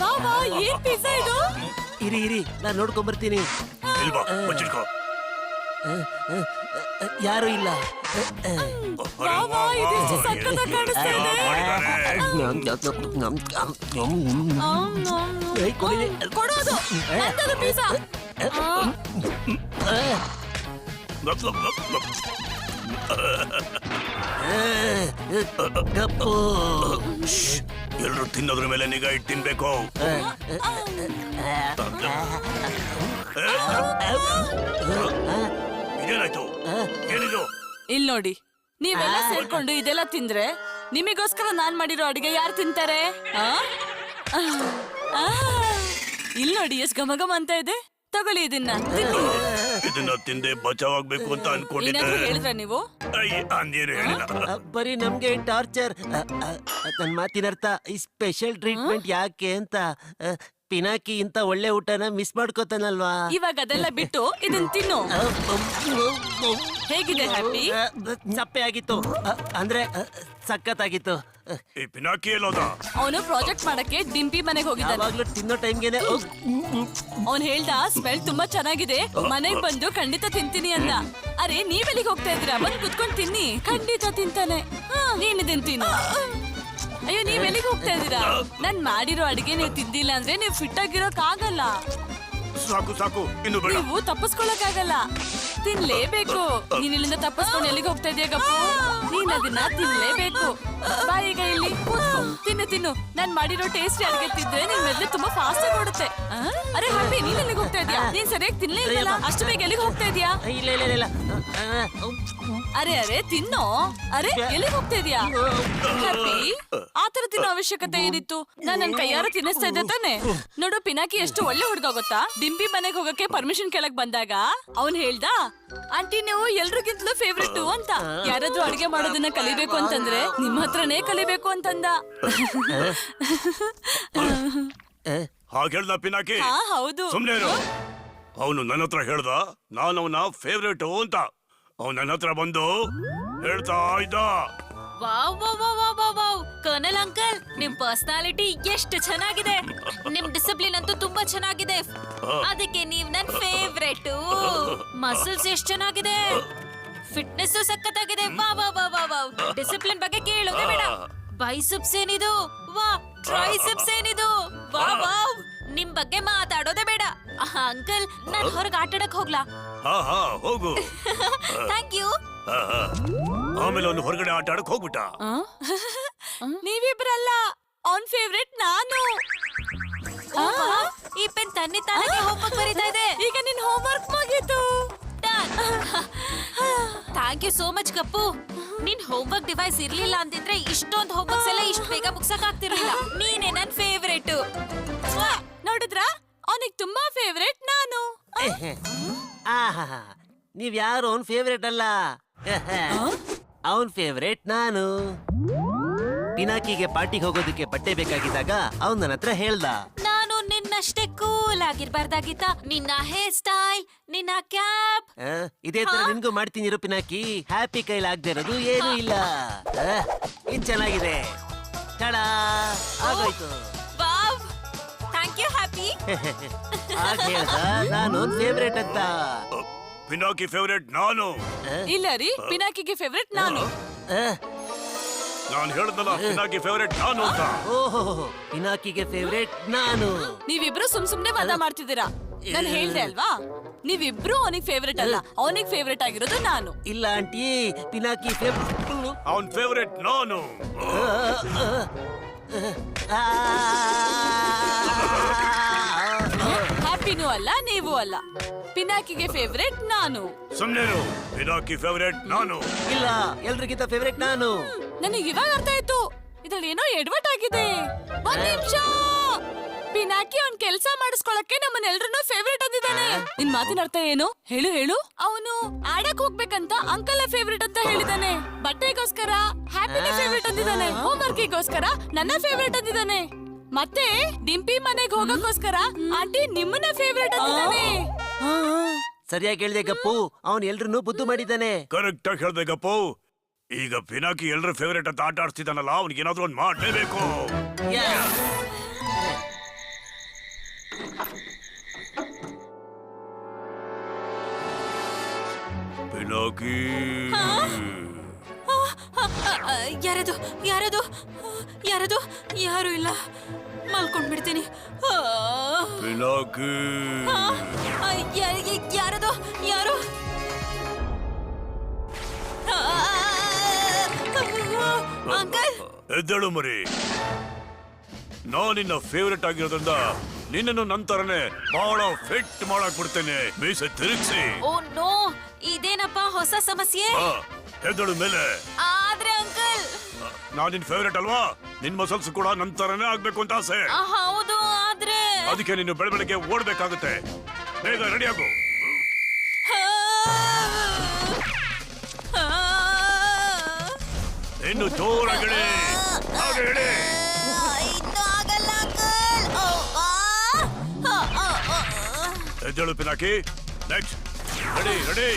ವಾ ವಾ ಏನ್ ಪಿಜ್ಜಾ ಇದು ಇರಿ ಇರಿ ನಾನ್ ಇಲ್ವಾ ಮುಚ್ಚಿಡ್ಕೋ ಯಾರು ಇಲ್ಲ ವಾ ವಾ ಇದೆಷ್ಟು ಸಕ್ಕತ್ತಾಗಿ ಕಾಣಿಸ್ತಾ ಇದೆ ಆಮ್, ಆಮ್, ಆಮ್. ಏಯ್, ಕೊಡಿಲಿ. ಕೊಡೋದು ನಂದದು ಪಿಜ್ಜಾ ಆ, ಕಪ್ಪು ಎಲ್ಲರೂ ತಿನ್ನೋದ್ರ ಮೇಲೆ ನಿಗಾ ಇಟ್ಟು ತಿನ್ಬೇಕು. ಇದೇನಾಯ್ತು? ಏನಿದು? ಇಲ್ ನೋಡಿ, ನೀವೆಲ್ಲ ಸೇರ್ಕೊಂಡು ಇದೆಲ್ಲ ತಿಂದ್ರೆ ನಿಮಗೋಸ್ಕರ ನಾನ್ ಮಾಡಿರೋ ಅಡಿಗೆ ಯಾರು ತಿಂತಾರೆ? ಆ? ಇಲ್ ನೋಡಿ, ಎಷ್ಟ್ ಘಮ ಅಂತ ಇದೆ. ತಗೊಳ್ಳಿ ಇದನ್ನ. ಇದನ್ನ ತಿಂದೆ ಬಚಾವಾಗ್ಬೇಕು ಅಂತ ಅನ್ಕೊಂಡಿದ್ದೆ. ಏನಾದ್ರೂ ಹೇಳಿದ್ರ ನೀವು? ಅಯ್ಯ, ಅಂದೇನು ಹೇಳಿಲ್ಲ. ಅ, ಬರೀ ನಮ್ಗೆ ಟಾರ್ಚರ್ ನನ್ ಮಾತಿನ ಅರ್ಥ ಈ ಸ್ಪೆಷಲ್ ಟ್ರೀಟ್ಮೆಂಟ್ ಯಾಕೆ ಅಂತ ಅ, ಪಿನಾಕಿ ಇಂತ ಒಳ್ಳೆ ಊಟನ ಮಿಸ್ ಮಾಡ್ಕೋತಾನಲ್ವಾ? ಇವಾಗ ಅದೆಲ್ಲ ಬಿಟ್ಟು ಇದನ್ ತಿನ್ನು. ಅ, ಹೇಗಿದೆ ಹ್ಯಾಪಿ? ಅ, ಸಪ್ಪೆ ಆಗಿತ್ತು. ಅ, ಅಂದ್ರೆ ಅ, ಸಖತ್ತಾಗಿತ್ತು. ಈ ಪಿನಾಕಿ ಎಲ್ಲೋದ? ಅವನು ಪ್ರಾಜೆಕ್ಟ್ ಮಾಡಕ್ಕೆ ಡಿಂಪಿ ಮನೆಗೆ ಹೋಗಿದ್ದಾನೆ. ಯಾವಾಗ್ಲೂ ತಿನ್ನೋ ಟೈಮ್ಗೆನೆ ಅವ್ನ್ ಹೇಳ್ದ ಸ್ಮೆಲ್ ತುಂಬಾ ಚೆನ್ನಾಗಿದೆ. ಮನೆಗ್ ಬಂದು ಖಂಡಿತ ತಿಂತೀನಿ ಅಂದ. ಅರೆ ನೀವೆಲ್ಲಿಗೆ ಹೋಗ್ತಾ ಇದ್ದೀರಾ? ಬಂದ್ ಕುತ್ಕೊಂಡ್ ತಿನ್ನಿ. ಖಂಡಿತ ತಿಂತಾನೆ. ಹಾ, ನೀನ್ ಇದನ್ ತಿನ್ನು. ಅಯ್ಯೋ ನೀವ್ ಎಲ್ಲಿಗೆ ಹೋಗ್ತಾ ಇದ್ದೀರಾ? ನಾನ್ ಮಾಡಿರೋ ಅಡಿಗೆ ನೀವು ತಿಂದಿಲ್ಲ ಅಂದ್ರೆ ನೀವು ಫಿಟ್ ಆಗಿರೋಕ್ ಆಗಲ್ಲ. ಸಾಕು ಸಾಕು. ಇನ್ನು ಬೇಡ. ನೀವು ತಪ್ಪಿಸ್ಕೊಳಕ್ ಆಗಲ್ಲ. ತಿನ್ಲೇಬೇಕು ನೀನ್ ಇಲ್ಲಿಂದ ತಪ್ಪಿಸ್ಕೊಂಡು ಎಲ್ಲಿಗೆ ಹೋಗ್ತಾ ಇದೀಯ ಗಪ್ಪು ನೀನ್ ಅದನ್ನ ತಿನ್ಲೇಬೇಕು ಬಾಯಿಗೆ. ತಿನ್ನು. ನಾನ್ ಮಾಡಿರೋ ಟೇಸ್ಟಿ ಯಾರಿಗೆ ತಿಂದ್ರೆ ನಿನ್ ಮೆದ್ಲೆ ತುಂಬಾ ಫಾಸ್ಟ್ ಆಗಿ ಓಡುತ್ತೆ? ಅರೆ ಹ್ಯಾಪಿ ನೀನ್ ಎಲ್ಲಿಗೆ ಹೋಗ್ತಾ ಇದೀಯಾ? ನೀನ್ ಸರಿಯಾಗಿ ತಿನ್ಲೇ ಇಲ್ಲ ಅಷ್ಟು ಬೇಗ ಎಲ್ಲಿಗೆ ಹೋಗ್ತಾ ಇದೀಯಾ? ಇಲ್ಲ ಇಲ್ಲ ಇಲ್ಲ, ಅರೆ ಅರೆ ತಿನ್ನೋ? ಅರೆ ಎಲ್ಲಿಗೆ ಹೋಗ್ತಾ ಇದೀಯಾ? ಹ್ಯಾಪಿ ಆತರ ತಿನ್ನೋ ಅವಶ್ಯಕತೆ ಏನಿತ್ತು? ನಾನ್ ನನ್ ಕೈಯಾರ ತಿನ್ನಿಸ್ತಾ ಇದ್ದೆ ತಾನೆ. ನೋಡು ಪಿನಾಕಿ ಎಷ್ಟು ಒಳ್ಳೆ ಹುಡ್ಗ ಗೊತ್ತಾ? ಡಿಂಬಿ ಮನೆಗೆ ಹೋಗಕ್ಕೆ ಪರ್ಮಿಷನ್ ಕೇಳಕ್ ಬಂದಾಗ ಅವ್ನ್ ಹೇಳ್ದ ಆಂಟಿ ನೀವು ಎಲ್ರಿಗಿಂತಲೂ ಫೇವ್ರೆಟ್ ಅಂತ. ಯಾರಾದ್ರೂ ಅಡಿಗೆ ಮಾಡೋದನ್ನ ಕಲಿಬೇಕು ಅಂತಂದ್ರೆ ನಿಮ್ ಹತ್ರನೇ ಕಲಿಬೇಕು ಅಂತಂದ. ಹಾಗೆ ಪಿನಾಕಿ? ಹಾ ಹೌದು. ಸುಮ್ನೆ ಅವನು ನನ್ನ ಹತ್ರ ಹೇಳ್ದ ನಾನು ಅವನ ಫೇವ್ರೇಟ್ ಅಂತ. ಅವನು ನನ್ನ ಹತ್ರ ಬಂದು ಹೇಳ್ತಾ ಇದ್ದ. Wow wow wow wow wow wow. Colonel uncle ನಿಮ್ ಪರ್ಸನಾಲಿಟಿ ಎಷ್ಟು ಚೆನ್ನಾಗಿದೆ. ನಿಮ್ ಡಿಸಿಪ್ಲಿನ್ ಅಂತೂ ತುಂಬಾ ಚೆನ್ನಾಗಿದೆ. ಅದಕ್ಕೆ ನೀವ್ ನನ್ ಫೇವ್ರೆಟ್ ಮಸಲ್ಸ್ ಎಷ್ಟ್ ಚೆನ್ನಾಗಿದೆ. ಫಿಟ್ನೆಸ್ ಸಖತ್ತಾಗಿದೆ. ವಾ ವಾ ವಾ ವಾ ವಾವ್ ಡಿಸಿಪ್ಲಿನ್ ಬಗ್ಗೆ ಕೇಳೋದೇ ಬೇಡ. ಬೈಸೆಪ್ಸ್ ಏನಿದು? ವಾ ಟ್ರೈಸೆಪ್ಸ್ ಏನಿದು? ವಾ ವಾ ನಿಮ್ ಬಗ್ಗೆ ಮಾತಾಡೋದೇ ಬೇಡ. ಅಂಕಲ್ ನಾನ್ ಹೊರಗೆ ಆಟಾಡಕ್ ಹೋಗ್ಲಾ? ಹಾ ಹಾ ಹೋಗು. ಥ್ಯಾಂಕ್ ಯು ಹಾ, ಹಾ. ಆಮೇಲೆ ಒಂದು ಹೊರಗಡೆ ಆಟ ಆಡಕ್ ಹೋಗ್ಬಿಟ್ಟ? ನೀವಿಬ್ರಲ್ಲ ಆನ್ ಫೇವ್ರೆಟ್ ನಾನು. ಈ ಪೆನ್ ತನ್ನಿ ತಾನಾಗೆ ಹೋಮ್ವರ್ಕ್ ಬರೀತಾ ಇದೆ. ಈಗ ನಿನ್ ಹೋಮ್ವರ್ಕ್ ಮುಗೀತು. ಥ್ಯಾಂಕ್ ಯು ಸೋ ಮಚ್ ಕಪ್ಪು. ನಿನ್ ಹೋಮ್ವರ್ಕ್ ಡಿವೈಸ್ ಇರ್ಲಿಲ್ಲ ಅಂತಿದ್ರೆ ಇಷ್ಟೊಂದು ಹೋಮ್ವರ್ಕ್ಸ್ ಎಲ್ಲ ಇಷ್ಟು ಬೇಗ ಮುಗ್ಸಕ್ ಆಗ್ತಿರ್ಲಿಲ್ಲ. ನೀನೇ ನನ್ ಫೇವ್ರೇಟ್ ನೋಡಿದ್ರ? ಅವನಿಗೆ ತುಂಬಾ ಫೇವ್ರೇಟ್ ನಾನು. ಆಹಾ ನೀವ್ ಯಾರು? ಅವನ್ ಫೇವ್ರೇಟ್ ಅಲ್ಲ. ಅವನ್ ಫೇವ್ರೇಟ್ ನಾನು. ಪಿನಾಕಿಗೆ ಪಾರ್ಟಿಗೆ ಹೋಗೋದಕ್ಕೆ ಬಟ್ಟೆ ಬೇಕಾಗಿದ್ದಾಗ ಅವನ್ ನನ್ನ ಹತ್ರ ಹೇಳ್ದ. ನಾನು ನಿನ್ನಷ್ಟೇ ಕೂಲ್ ಆಗಿರ್ಬಾರ್ದಾಗಿತ್ತ. ನಿನ್ನ ಹೇರ್ ಸ್ಟೈಲ್ ನಿನ್ನ ಕ್ಯಾಪ್ ಆ, ಇದೇ ತರ ನಿನ್ಗೂ ಮಾಡ್ತೀನಿ ರೂಪಿನಾಕಿ. ಪಿನಾಕಿ ಹ್ಯಾಪಿ ಕೈಲಿ ಆಗದೆ ಇರೋದು ಏನೂ ಇಲ್ಲ. ಆ, ಇದ್ ಚೆನ್ನಾಗಿದೆ. ತಡ ಆಗೋಯ್ತು. ವಾವ್. ಥ್ಯಾಂಕ್ ಯು ಹ್ಯಾಪಿ ಆಗ ಹೇಳ್ದ ನಾನು ಫೇವ್ರೇಟ್ ಅಂತ. ಪಿನಾಕಿ ಫೇವ್ರೇಟ್ ನಾನು. ಇಲ್ಲ ರೀ ಪಿನಾಕಿಗೆ ಫೇವ್ರೆಟ್ ನಾನು. ಆ, ನಾನು ಹೇಳ್ದಲ್ಲ ಪಿನಾಕಿ ಫೇವ್ರೇಟ್ ನಾನು ಅಂತ ಓಹೋ ಪಿನಾಕಿಗೆ ಫೇವ್ರೇಟ್ ನಾನು ನೀವಿಬ್ರು ಸುಮ್ ಸುಮ್ನೆ ವಾದ ಮಾಡ್ತಿದ್ದೀರಾ ನಾನು ಹೇಳ್ದೆ ಅಲ್ವಾ ನೀವಿಬ್ರು ಅವನಿಗೆ ಫೇವ್ರೆಟ್ ಅಲ್ಲ ಅವನಿಗೆ ಫೇವ್ರೇಟ್ ಆಗಿರೋದು ನಾನು ಇಲ್ಲ ಆಂಟಿ ಪಿನಾಕಿ ಫೇವ್ರೇಟ್ ಅವನ್ ಫೇವ್ರೇಟ್ ನಾನು ಹ್ಯಾಪಿನೂ ಅಲ್ಲ ನೀವು ಅಲ್ಲ ಪಿನಾಕಿಗೆ ಫೇವ್ರೆಟ್ ನಾನು ಸುಮ್ನೆ ಪಿನಾಕಿ ಫೇವ್ರೇಟ್ ನಾನು ಇಲ್ಲ ಎಲ್ರಿಗಿಂತ ಫೇವ್ರೇಟ್ ನಾನು ನನಗೆ ಇವಾಗ ಅರ್ಥ ಆಯ್ತು. ಇದ್ರಲ್ಲಿ ಏನೋ ಎಡ್ವರ್ಟ್ ಆಗಿದೆ. ಒಂದ್ ನಿಮಿಷ. ಪಿನಾಕಿ ಅವ್ನ್ ಕೆಲ್ಸ ಮಾಡಿಸ್ಕೊಳಕ್ಕೆ ನಮ್ಮನ್ನೆಲ್ರನ್ನೂ ಫೇವ್ರೇಟ್ ಅಂದಿದ್ದಾನೆ. ನಿನ್ ಮಾತಿನ ಅರ್ಥ ಏನು? ಹೇಳು ಹೇಳು. ಅವನು ಆಡಕ್ ಹೋಗ್ಬೇಕಂತ ಅಂಕಲ್ ಫೇವ್ರೇಟ್ ಅಂತ ಹೇಳಿದಾನೆ ಬಟ್ಟೆಗೋಸ್ಕರ ಹ್ಯಾಪಿನ ಫೇವ್ರೇಟ್ ಅಂದಿದ್ದಾನೆ. ಹೋಮ್ವರ್ಕಿಗೋಸ್ಕರ ನನ್ನ ಫೇವ್ರೇಟ್ ಅಂದಿದ್ದಾನೆ. ಮತ್ತೆ ಡಿಂಪಿ ಮನೆಗ್ ಹೋಗಕ್ಕೋಸ್ಕರ ಆಂಟಿ ನಿಮ್ಮನ್ನ ಫೇವ್ರೇಟ್ ಅಂದಿದ್ದಾನೆ. ಸರಿಯಾಗಿ ಹೇಳ್ದೆ ಗಪ್ಪು. ಅವನ್ ಎಲ್ರನ್ನೂ ಬುದ್ದು ಮಾಡಿದ್ದಾನೆ. ಕರೆಕ್ಟ್ ಆಗಿ ಹೇಳ್ದೆ ಗಪ್ಪು. ಈಗ ಪಿನಾಕಿ ಎಲ್ರ ಫೇವ್ರೇಟ್ ಅಂತ ಆಟ ಆಡ್ತಿದ್ದಾನಲ್ಲ ಅವ್ನಿಗೆ ಏನಾದ್ರು ಒಂದು ಮಾಡಲೇಬೇಕು. ಪಿನಾಕಿ. ಯಾರದು ಯಾರದು? ಯಾರದು? ಯಾರು ಇಲ್ಲ. ಮಲ್ಕೊಂಡ್ಬಿಡ್ತೀನಿ. ಬಿಡ್ತೀನಿ ಯಾರದು? ಯಾರು? ಅಂಕಲ್ ಎದ್ದೇಳು ಮರಿ. ನಾ ನಿನ್ನ ಫೇವ್ರೇಟ್ ಆಗಿರೋದ್ರಿಂದ ನಿನ್ನನ್ನು ನಂತರನೇ ಬಹಳ ಫಿಟ್ ಮಾಡಕ್ ಬಿಡ್ತೇನೆ. ಮೀಸೆ ತಿರುಗಿಸಿ. Oh no. ಇದೇನಪ್ಪ ಹೊಸ ಸಮಸ್ಯೆ? ಎದ್ದಳು ಮೇಲೆ. ಆದ್ರೆ ಅಂಕಲ್ ನಾನ್ ನಿನ್ ಫೇವ್ರೆಟ್ ಅಲ್ವಾ? ನಿನ್ ಮಸಲ್ಸ್ ಕೂಡ ನಂತರನೇ ಆಗ್ಬೇಕು ಅಂತ ಆಸೆ. ಹೌದು ಆದ್ರೆ. ಅದಕ್ಕೆ ನೀನು ಬೆಳ ಬೆಳಗ್ಗೆ ಓಡ್ಬೇಕಾಗುತ್ತೆ. ಬೇಗ ರೆಡಿ ಆಗು. ಇನ್ನು ಅಂಕಲ್ ಓ, ಆ, ಆ, ಎದ್ದೇಳು Pinaki. Next ready ready.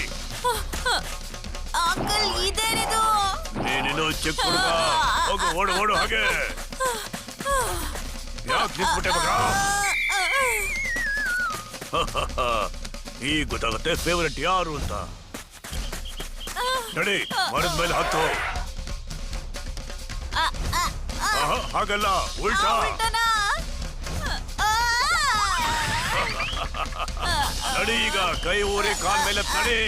Uncle ಇದೇನಿದು ನೀನಿನ್ನು ಚಿಕ್ಕ ಹುಡುಗ. ಹೋಗು ಓಡು ಓಡು ಹಾಗೆ. ಯಾಕೆ ನಿಂತ್ಬಿಟ್ಟೆ ಮಗ? ಈಗ ಗೊತ್ತಾಗುತ್ತೆ ಫೇವರೆಟ್ ಯಾರು ಅಂತ. ನಡಿ ಮರದ ಮೇಲೆ ಹತ್ತು ಆಹಾ, ಹಾಗಲ್ಲ ಉಲ್ಟಾ ಉಲ್ಟನಾ? ಆ, ನಡಿ ಈಗ ಕೈ ಊರಿ ಕಾಲ್ ಮೇಲೆ ನಡಿ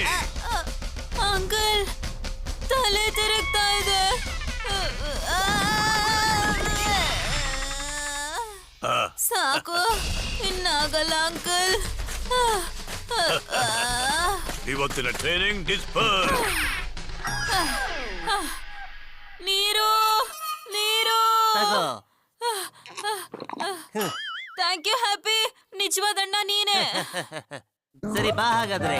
ಅಂಕಲ್ ತಲೆ ತಿರುಗ್ತಾ ಇದೆ ಆ, ಸಾಕು ಇನ್ನಾಗಲ್ಲ ಅಂಕಲ್ ಇವತ್ತಿನ ಟ್ರೈನಿಂಗ್ ಡಿಸ್ಪರ್ ಥ್ಯಾಂಕ್ ಯು ಹ್ಯಾಪಿ. ನಿಜವಾದಣ್ಣ ನೀನೆ. ಸರಿ ಬಾ ಹಾಗಾದ್ರೆ.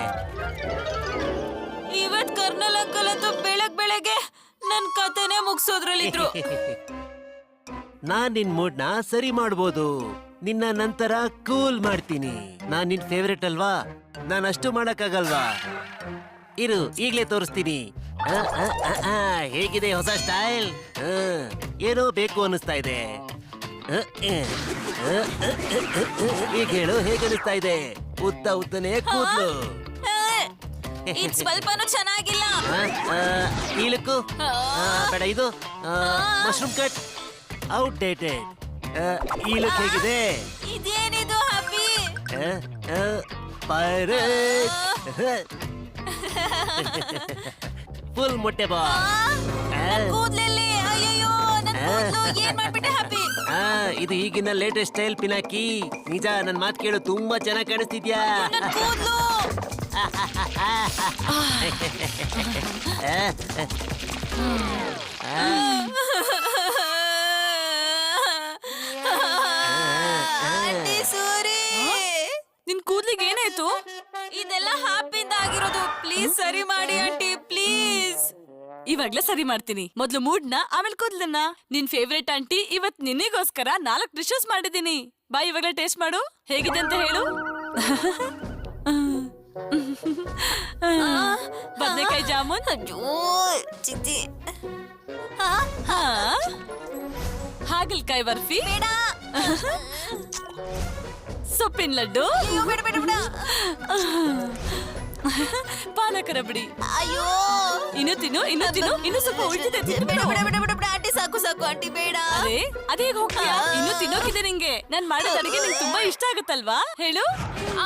ಇವತ್ ಕರ್ನಲ್ ಅಂಕಲ್ ಅಂತೂ ಬೆಳಗ್ ಬೆಳಗ್ಗೆ ನನ್ ಕತೆನೆ ಮುಗಿಸೋದ್ರಲ್ಲಿದ್ರು. ನಾನ್ ನಿನ್ ಮೂಡ್ನ ಸರಿ ಮಾಡ್ಬೋದು. ನಿನ್ನ ನಂತರ ಕೂಲ್ ಮಾಡ್ತೀನಿ. ನಾನ್ ನಿನ್ ಫೇವ್ರೆಟ್ ಅಲ್ವಾ? ನಾನು ಅಷ್ಟು ಮಾಡಕ್ಕಾಗಲ್ವಾ? ಇರು ಈಗ್ಲೇ ತೋರಿಸ್ತೀನಿ ಆ, ಆ, ಆ, ಆ, ಹೇಗಿದೆ ಹೊಸ ಸ್ಟೈಲ್ ಆ, ಏನೋ ಬೇಕು ಅನ್ನಿಸ್ತಾ ಇದೆ ಆ, ಆ, ಆ, ಆ, ಆ, ಆ, ಈಗ ಹೇಳು ಹೇಗೆ ಅನಿಸ್ತಾ ಇದೆ ಉದ್ದ ಉದ್ದನೇ ಕೂದಲು ಇದ್ ಸ್ವಲ್ಪನೂ ಚೆನ್ನಾಗಿಲ್ಲ ಆ, ಆ, ಆ, ಬೇಡ ಇದು ಮಶ್ರೂಮ್ ಕಟ್ ಔಟ್ಡೇಟೆಡ್ ಈ ಲುಕ್ ಹೇಗಿದೆ ಇದೇನಿದು ಹ್ಯಾಪಿ ಪೈರೇಟ್ ಫುಲ್ ಮೊಟ್ಟೆ ಬಾ ಕೂದ್ಲಲ್ಲಿ ಅಯ್ಯಯ್ಯೋ ನನ್ ಕೂದ್ಲು ಏನ್ ಮಾಡ್ಬಿಟ್ಟೆ ಹ್ಯಾಪಿ ಆ, ಇದು ಈಗಿನ ಲೇಟೆಸ್ಟ್ ಸ್ಟೈಲ್ ಪಿನಾಕಿ. ನಿಜ ನನ್ ಮಾತು ಕೇಳು ತುಂಬಾ ಚೆನ್ನಾಗಿ ಕಾಣಿಸ್ತಿದ್ಯಾ? ನನ್ ಕೂದ್ಲು. ಇವಾಗ್ಲೇ ಸರಿ ಮಾಡ್ತೀನಿ ಮೊದ್ಲು ಮೂಡ್ನ ಆಮೇಲೆ ಕೂದ್ಲನ್ನ ನಿನ್ ಫೇವ್ರೆಟ್ ಆಂಟಿ ಇವತ್ ನಿನ್ನಿಗೋಸ್ಕರ ನಾಲ್ಕು ಡಿಶಸ್ ಮಾಡಿದೀನಿ ಬಾ ಇವಾಗ್ಲೇ ಟೇಸ್ಟ್ ಮಾಡು ಹೇಗಿದೆ ಅಂತ ಹೇಳು ಬದನೆಕಾಯಿ ಜಾಮೂನ್ ಅಯ್ಯೋ ಚಿಚ್ಚಿ ಹಾ ಹಾ ಹಾಗಲ್ಕಾಯಿ ಬರ್ಫಿ ಬೇಡ ಸೊಪ್ಪಿನ ಲಡ್ಡು ಅಯ್ಯೋ ಬೇಡ ಅಯ್ಯೋ ಇನ್ನು ತಿನ್ನು ಇನ್ನು ತಿನ್ನು ಇನ್ನು ಸ್ವಲ್ಪ ಉಳಿದಿದೆ ಬೇಡ ತಿನ್ನು. ಬೇಡ ಬೇಡ ಬೇಡ ಬೇಡ ಆಂಟಿ ಸಾಕು ಸಾಕು ಆಂಟಿ ಬೇಡ ಅದೇ ಅದೇ ಹೋಗ್ತೀಯಾ ಇನ್ನು ತಿನ್ನೋಕಿದೆ ನಿಂಗೆ ನಾನ್ ಮಾಡಿದ ನನಗೆ ನಿಂಗೆ ತುಂಬಾ ಇಷ್ಟ ಆಗುತ್ತಲ್ವಾ ಹೇಳು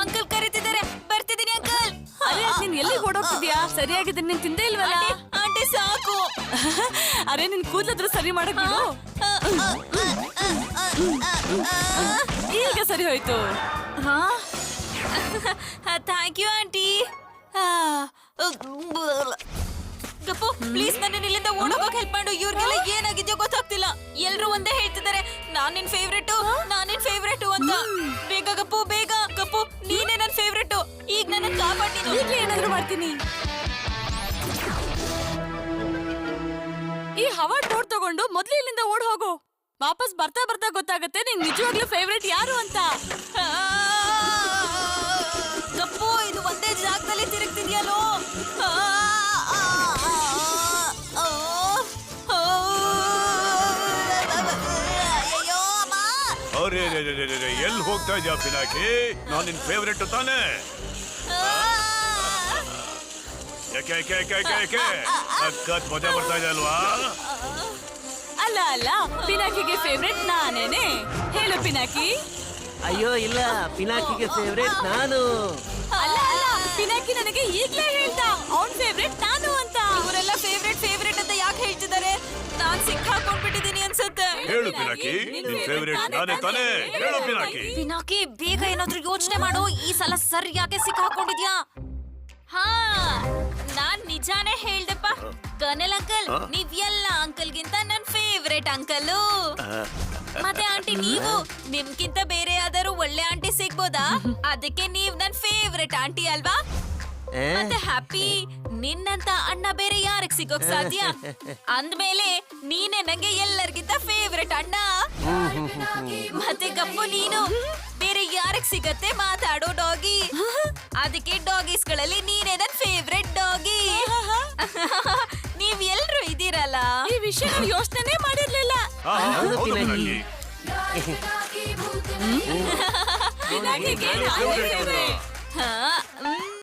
ಅಂಕಲ್ ಕರೀತಿದ್ದಾರೆ ಬರ್ತಿದ್ದೀನಿ ಅಂಕಲ್ ಅರೆ ನೀನ್ ಎಲ್ಲಿ ಓಡೋಗ್ತಿದ್ಯಾ ಸರಿಯಾಗಿದೆ ನೀನ್ ತಿಂದೇ ಇಲ್ವಲ್ಲ ಆಂಟಿ ಸಾಕು ಅರೆ ನಿನ್ ಕೂದ್ಲದ್ರ ಸರಿ ಮಾಡಕ್ ಬಿಡು ಈಗ ಸರಿ ಹೋಯ್ತು ಹಾ ಥ್ಯಾಂಕ್ ಯು ಆಂಟಿ ಗಪ್ಪು ಪ್ಲೀಸ್ ನನ್ನ ಇಲ್ಲಿಂದ ಓಡೋಗಕ್ ಹೆಲ್ಪ್ ಮಾಡು. ಇವ್ರಿಗೆಲ್ಲ ಏನಾಗಿದ್ಯೋ ಗೊತ್ತಾಗ್ತಿಲ್ಲ. ಎಲ್ಲರೂ ಒಂದೇ ಹೇಳ್ತಿದ್ದಾರೆ ನಾನ್ ನಿನ್ ಫೇವ್ರೇಟು ನಾನ್ ನಿನ್ ಫೇವ್ರೇಟು ಅಂತ. ಬೇಗ ಗಪ್ಪು ಬೇಗ ಗಪ್ಪು ನೀನೇ ನನ್ ಫೇವ್ರೇಟು ಈಗ ನನ್ನ ಕಾಪಾಡ್ತೀನಿ. ಈಗ್ಲೇ ಏನಾದ್ರೂ ಮಾಡ್ತೀನಿ. ಈ ಹವಾ ಟೋರ್ ತಗೊಂಡು ಮೊದ್ಲು ಇಲ್ಲಿಂದ ಓಡ್ ಹೋಗು. ವಾಪಸ್ ಬರ್ತಾ ಬರ್ತಾ ಗೊತ್ತಾಗುತ್ತೆ ನಿನ್ ನಿಜವಾಗ್ಲೂ ಫೇವ್ರೇಟ್ ಯಾರು ಅಂತ. ಅರೆ ಎಲ್ಲಿ ಹೋಗ್ತಾ ಇದ್ಯಾ ಪಿನಾಕಿ? ನಾನು ನಿನ್ ಫೇವ್ರೆಟ್ ತಾನೇ. ಯಾಕೆ ಯಾಕೆ ಯಾಕೆ ಯಾಕೆ ಯಾಕೆ? ಸಖತ್ ಮಜಾ ಬರ್ತಾ ಇದೆ ಅಲ್ವಾ? ಅಲ್ಲ ಅಲ್ಲ ಪಿನಾಕಿಗೆ ಫೇವ್ರೆಟ್ ನಾನೇನೆ. ಹೇಳು ಪಿನಾಕಿ. ಅಯ್ಯೋ ಇಲ್ಲ ಪಿನಾಕಿಗೆ ಫೇವ್ರೇಟ್ ನಾನು. ಅಲ್ಲ ಅಲ್ಲ ಪಿನಾಕಿ ನನಗೆ ಈಗ್ಲೇ ಹೇಳ್ತಾ ಅವನ್ ಹೇಳ್ತಿದ್ದಾರೆ. ನಾನ್ ಸಿಕ್ಕಾಕೊಂಡ್ಬಿಟ್ಟಿದೀನಿ ಅನ್ಸುತ್ತೆ. ಹೇಳು ಪಿನಾಕಿ. ನಿನ್ ಫೇವರೇಟ್ ನಾನೇ ತಾನೇ. ಹೇಳು ಪಿನಾಕಿ. ಪಿನಾಕಿ ಬೇಗ ಏನಾದ್ರೂ ಯೋಚನೆ ಮಾಡು. ಈ ಸಲ ಸರಿಯಾಗಿ ಸಿಕ್ಕಾಕೊಂಡಿದ್ಯಾ? ಹಾ ನಾನ್ ನಿಜಾನೇ ಹೇಳ್ದೆಪ್ಪ. ಕನಲ್ ಅಂಕಲ್ ನೀವ್ ಎಲ್ಲ ಅಂಕಲ್ಗಿಂತ ನನ್ ಫೇವ್ರೆಟ್ ಅಂಕಲ್. ಮತ್ತೆ ಆಂಟಿ ನೀವು? ನಿಮ್ಗಿಂತ ಬೇರೆ ಯಾವ್ದಾದ್ರು ಒಳ್ಳೆ ಆಂಟಿ ಸಿಗ್ಬೋದಾ? ಅದಕ್ಕೆ ನೀವ್ ನನ್ ಫೇವ್ರೆಟ್ ಆಂಟಿ ಅಲ್ವಾ? ಮತ್ತೆ ಹ್ಯಾಪಿ ನಿನ್ನಂತ ಅಣ್ಣ ಬೇರೆ ಯಾರಿಗ್ ಸಿಗೋಕ್ ಸಾಧ್ಯ? ಅಂದ್ಮೇಲೆ ನೀನೆ ನಂಗೆ ಎಲ್ಲರಿಗಿಂತ ಫೇವ್ರೆಟ್ ಅಣ್ಣ. ಮತ್ತೆ ಕಪ್ಪು ನೀನು ಬೇರೆ ಯಾರಿಗ್ ಸಿಗತ್ತೆ ಮಾತಾಡೋ ಡಾಗಿ. ಅದಕ್ಕೆ ಡಾಗೀಸ್ಗಳಲ್ಲಿ ನೀನೇ ನನ್ ಫೇವ್ರೆಟ್ ಡಾಗಿ. ನೀವ್ ಎಲ್ರು ಇದೀರಲ್ಲ ಈ ವಿಷಯ ಯೋಚನೆ ಮಾಡಿರ್ಲಿಲ್ಲ. ಹ್ಮ್? ಪಿನಾಕಿಗೆ ನಾನೇ favorite. ಹಾ